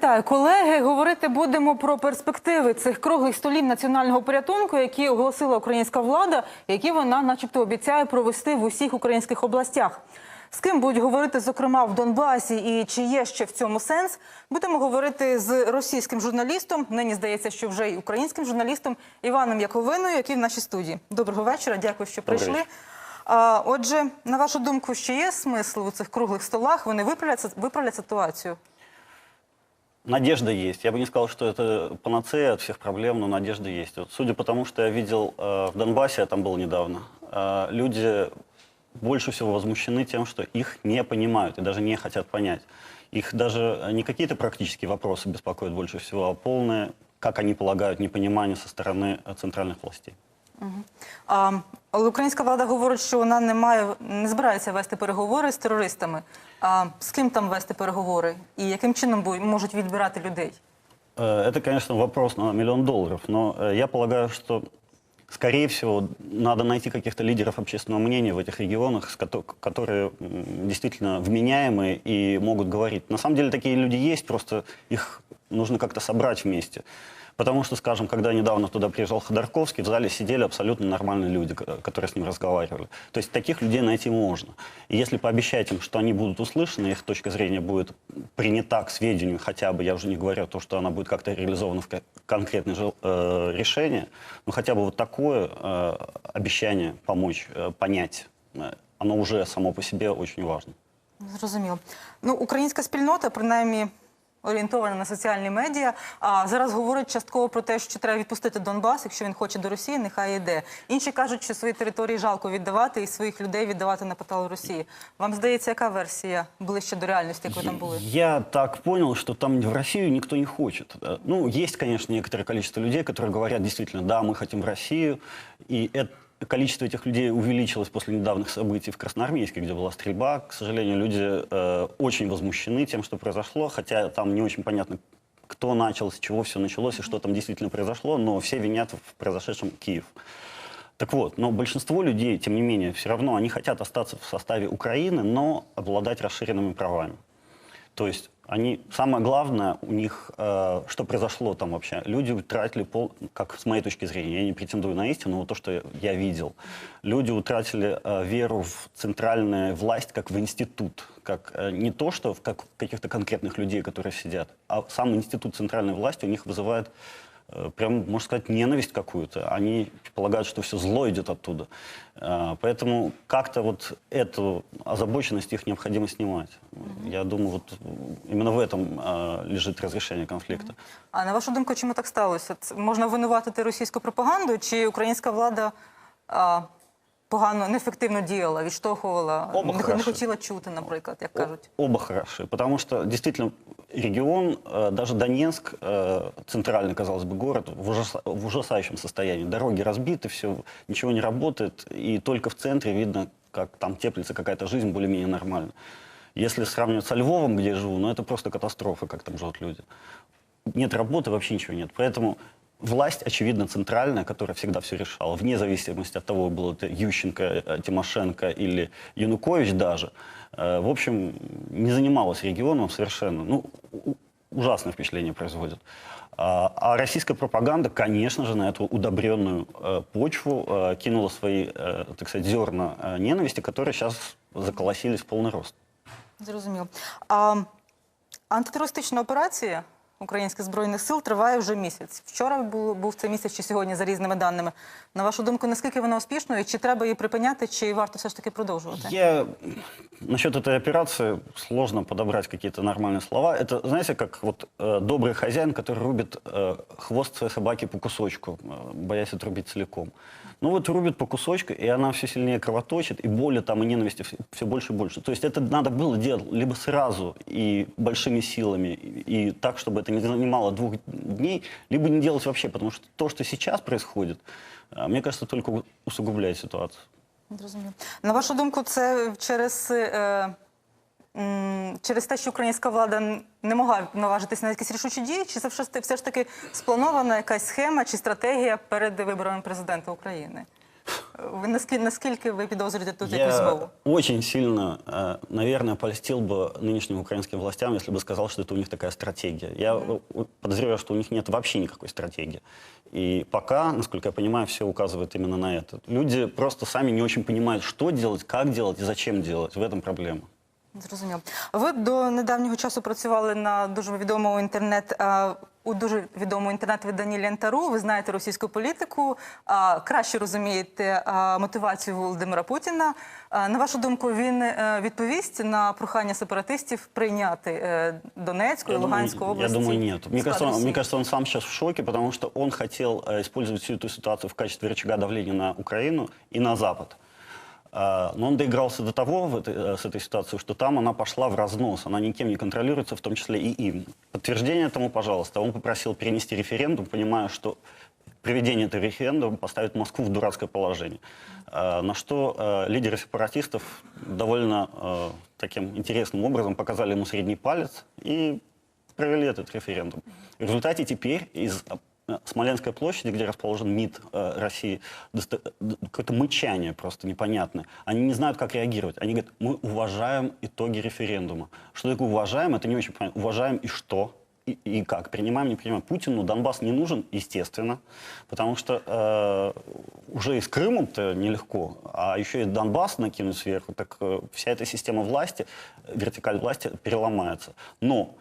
Вітаю, колеги. Говорити будемо про перспективи цих круглих столів національного порятунку, які оголосила українська влада, які вона, начебто, обіцяє провести в усіх українських областях. З ким будуть говорити, зокрема, в Донбасі, і чи є ще в цьому сенс? Будемо говорити з російським журналістом. Нині здається, що вже й українським журналістом Іваном Яковиною, який в нашій студії. Доброго вечора. Дякую, що прийшли. А, отже, на вашу думку, ще є смисл у цих круглих столах? Вони виправлять, виправлять ситуацію? Надежда есть. Я бы не сказал, что это панацея от всех проблем, но надежда есть. Вот, судя по тому, что я видел э, в Донбассе, я там был недавно, э, люди больше всего возмущены тем, что их не понимают и даже не хотят понять. Их даже не какие-то практические вопросы беспокоят больше всего, а полное, как они полагают, непонимание со стороны э, центральных властей. А, але українська влада говорить, що вона не має, не збирається вести переговори з терористами. А з ким там вести переговори? І яким чином можуть відбирати людей? Это, конечно, вопрос на миллион долларов, но я полагаю, что, скорее всего, надо найти каких-то лидеров общественного мнения в этих регионах, с кото- которые действительно вменяемые и могут говорить. На самом деле такие люди есть, просто их нужно как-то собрать вместе. Потому что, скажем, когда недавно туда приезжал Ходорковский, в зале сидели абсолютно нормальные люди, ко- которые с ним разговаривали. То есть таких людей найти можно. И если пообещать им, что они будут услышаны, их точка зрения будет принята к сведению хотя бы, я уже не говорю то, что она будет как-то реализована в ко- конкретное жел- э, решение, но хотя бы вот такое э, обещание помочь э, понять, э, оно уже само по себе очень важно. Зрозуміло. Ну, українська спільнота, принаймні. Орієнтована на соціальні медіа, а зараз говорить частково про те, що треба відпустити Донбас, якщо він хоче до Росії, нехай йде. Інші кажуть, що свої території жалко віддавати і своїх людей віддавати на потал Росії. Вам здається, яка версія ближче до реальності, як ви там були? Я так понял, что там в Россию никто не хочет. Э, Ну, есть, конечно, некоторое количество людей, которые говорят действительно, да, мы хотим в Россию. И это количество этих людей увеличилось после недавних событий в Красноармейске, где была стрельба. К сожалению, люди э, очень возмущены тем, что произошло, хотя там не очень понятно, кто начал, с чего все началось и что там действительно произошло, но все винят в произошедшем Киев. Так вот, но большинство людей, тем не менее, все равно они хотят остаться в составе Украины, но обладать расширенными правами. То есть они, самое главное у них, э, что произошло там вообще, люди утратили, пол, как с моей точки зрения, я не претендую на истину, но то, что я, видел, люди утратили э, веру в центральную власть как в институт, как э, не то, что в как, каких-то конкретных людей, которые сидят, а сам институт центральной власти у них вызывает прям, можно сказать, ненависть какую-то. Они полагают, что все зло идет оттуда. Э, Поэтому как-то вот эту озабоченность их необходимо снимать. Я думаю, вот именно в этом э, лежит разрешение конфликта. А на вашу думку, чому так сталося? Це можна винуватити російську пропаганду, чи українська влада а, погано, неефективно діяла, відштовхувала, Оба не, не хороші. хотіла чути, наприклад, як кажуть? Оба хороши, потому что действительно регион, э, даже Донецк, э, центральный, казалось бы, город, в, ужаса- в ужасающем состоянии. Дороги разбиты, все, ничего не работает, и только в центре видно, как там теплится какая-то жизнь более-менее нормально. Если сравнивать со Львовом, где я живу, ну это просто катастрофа, как там живут люди. Нет работы, вообще ничего нет. Поэтому власть, очевидно, центральная, которая всегда все решала, вне зависимости от того, был это Ющенко, э, Тимошенко или Янукович даже, э, в общем, не занималась регионом совершенно. Ну, ужасное впечатление производит. А, а российская пропаганда, конечно же, на эту удобренную э, почву кинула свои, так сказать, зерна ненависти, которые сейчас заколосились в полный рост. Зрозуміло. А антитерористична операція українських збройних сил триває вже місяць. Вчора був, був цей місяць чи сьогодні за різними даними. На вашу думку, наскільки вона успішною? Чи треба її припиняти, чи варто все ж таки продовжувати? Я насчет этой операции сложно подобрать какие-то нормальные слова. Это, знаете, как вот э, добрый хозяин, который рубит э, хвост своей собаки по кусочку, э, боясь отрубить целиком. Ну вот рубит по кусочку, и она все сильнее кровоточит, и боли там, и ненависти все, все больше и больше. То есть это надо было делать либо сразу и большими силами, и, и так, чтобы это не занимало двух дней, либо не делать вообще, потому что то, что сейчас происходит, мне кажется, только усугубляет ситуацию. Зрозуміло. На вашу думку, це через, е, через те, що українська влада не могла наважитися на якісь рішучі дії, чи це все ж таки спланована якась схема чи стратегія перед виборами президента України? Ви наскільки, наскільки ви підозрюєте тут якусь Я змову? очень сильно, э, наверное, польстил бы нынешним украинским властям, если бы сказал, что это у них такая стратегия. Я э, подозреваю, что у них нет вообще никакой стратегии. И пока, насколько я понимаю, все указывает именно на это. Люди просто сами не очень понимают, что делать, как делать и зачем делать. В этом проблема. Зрозуміло. Ви до недавнього часу працювали на дуже відомому інтернет. а, У дуже відомому інтернет-виданні Лентару. Ви знаєте російську політику, а, краще розумієте а, мотивацію Володимира Путіна. А, На вашу думку, він е, відповість на прохання сепаратистів прийняти е, Донецьку і Я Луганську думаю, області? Я думаю, нет. в Мне склад кажется, он, Росії? мне кажется, он сам сейчас в шоке, потому что он хотел э, использовать всю эту ситуацию в качестве рычага давления на Украину и на Запад. А, Но он доигрался до того в этой- э, с этой ситуацией, что там она пошла в разнос. Она никем не контролируется, в том числе и им. Подтверждение этому, пожалуйста. Он попросил перенести референдум, понимая, что проведение этого референдума поставит Москву в дурацкое положение. А, На что э, лидеры сепаратистов довольно э, таким интересным образом показали ему средний палец и провели этот референдум. В результате теперь из Смоленской площади, где расположен МИД э, России, д- какое-то мычание просто непонятное. Они не знают, как реагировать. Они говорят, мы уважаем итоги референдума. Что такое уважаем, это не очень понятно. Уважаем и что? И, и как? Принимаем, не принимаем? Путину Донбасс не нужен, естественно, потому что э, уже и с Крымом-то нелегко, а еще и Донбасс накинуть сверху, так э, вся эта система власти, э, вертикаль власти переломается. Но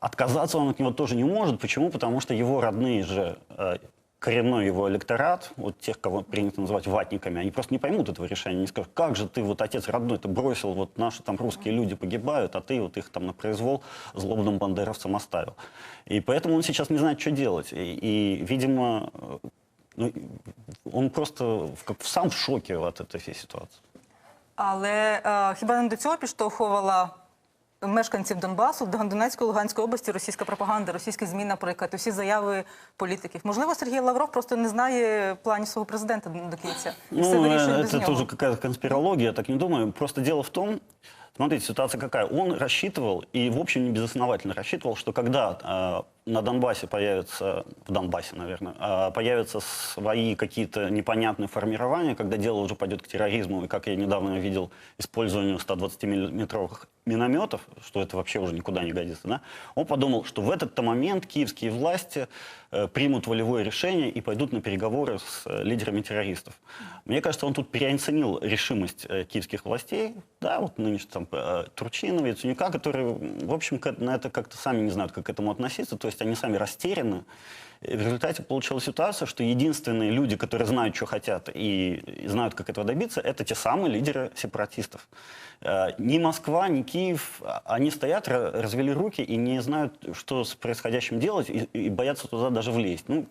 Отказаться он от него тоже не может. Почему? Потому что его родные же, э, коренной его электорат, вот тех, кого принято называть ватниками, они просто не поймут этого решения. Они скажут, как же ты, вот отец родной, ты бросил, вот наши там русские люди погибают, а ты вот их там на произвол злобным бандеровцам оставил. И поэтому он сейчас не знает, что делать. И, и, видимо, э, ну, он просто как, сам в шоке от этой всей ситуации. Але е, хіба не до цього підштовхувала мешканців Донбасу, Дон- Донецької, Луганської області російська пропаганда, російські ЗМІ, наприклад, усі заяви політиків? Можливо, Сергій Лавров просто не знає планів свого президента до кінця. Все Ну, Це теж якась это нього. тоже какая-то конспирология, я так не думаю. Просто діло в том, смотрите, ситуация какая. Он рассчитывал, и в общем не безосновательно рассчитывал, что когда э, на Донбассе появятся, в Донбассе, наверное, э, появятся свои какие-то непонятные формирования, когда дело уже пойдет к терроризму, и как я недавно видел, использованию 120-миллиметровых минометов, что это вообще уже никуда не годится, да, он подумал, что в этот-то момент киевские власти э, примут волевое решение и пойдут на переговоры с э, лидерами террористов. Мне кажется, он тут переоценил решимость э, киевских властей, да, вот нынешний там э, Турчинова, Яценюка, которые, в общем, на это как-то сами не знают, как к этому относиться, то есть они сами растеряны. И в результате получилась ситуация, что единственные люди, которые знают, что хотят и, знают, как этого добиться, это те самые лидеры сепаратистов. Э, Ни Москва, ни Киев, а- они стоят, ра- развели руки и не знают, что с происходящим делать, и, и боятся туда даже влезть. Ну,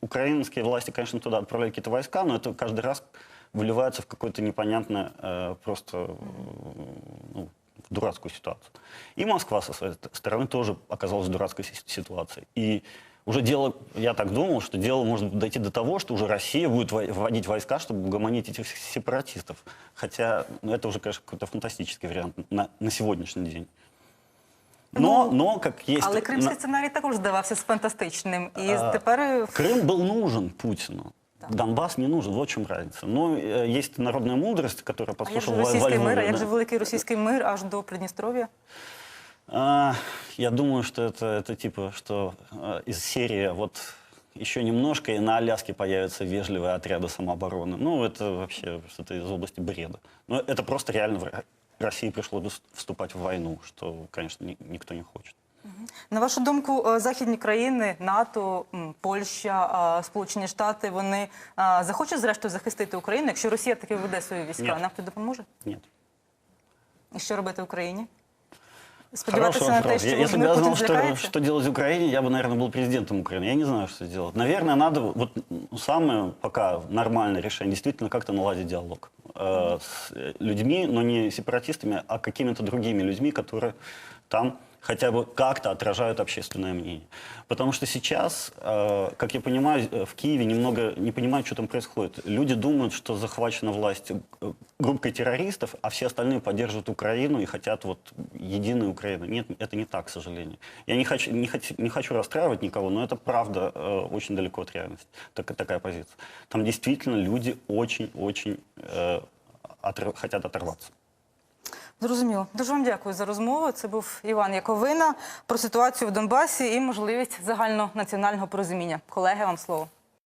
украинские власти, конечно, туда отправляют какие-то войска, но это каждый раз выливается в какое-то непонятное э, просто э, ну, дурацкую ситуацию. И Москва со своей ст- стороны тоже оказалась в дурацкой си- ситуации. И уже дело, я так думал, что дело может дойти до того, что уже Россия будет во- вводить войска, чтобы угомонить этих сепаратистов. Хотя ну, это уже, конечно, какой-то фантастический вариант на, на сегодняшний день. Но, Ну, но как есть... Але кримський на- сценарій також здавався фантастичним. І А, тепер Крым был нужен Путину. Донбасс не нужен, вот в чем разница. Но э, есть народная мудрость, которая а як же послушал Во- російський мир, а Вольвове, як да. же великий російський мир аж до Придністров'я? А, я думаю, что это, это типа, что э, из серии вот еще немножко, и на Аляске появятся вежливые отряды самообороны. Ну, это вообще что-то из области бреда. Но это просто реально в Ро- России пришлось бы вступать в войну, что, конечно, ни- никто не хочет. На вашу думку, е, західні країни, НАТО, м, Польща, е, Сполучені Штати, вони е, захочуть зрештою захистити Україну, якщо Росія таки веде свої війська, Ні. нам це допоможе? Нет. І що робити Україні? Сподіватися Хороший на те, вопрос. що Я- Если бы Володимир я Путін знал, что, злякається? что делать в Украине, я бы, наверное, был президентом Украины. Я не знаю, что сделать. Наверное, надо, вот ну, самое пока нормальное решение, действительно как-то наладить диалог э, с э, людьми, но не сепаратистами, а какими-то другими людьми, которые там хотя бы как-то отражают общественное мнение. Потому что сейчас, э, как я понимаю, э, в Киеве немного не понимают, что там происходит. Люди думают, что захвачена власть э, группой террористов, а все остальные поддерживают Украину и хотят вот единой Украины. Нет, это не так, к сожалению. Я не хочу, не хочу, не хочу расстраивать никого, но это правда очень далеко от реальности. Так, такая позиция. Там действительно люди очень-очень э, отр- хотят оторваться. Зрозуміло. Дуже вам дякую за розмову. Це був Іван Яковина про ситуацію в Донбасі і можливість загальнонаціонального порозуміння. Колеги, вам слово.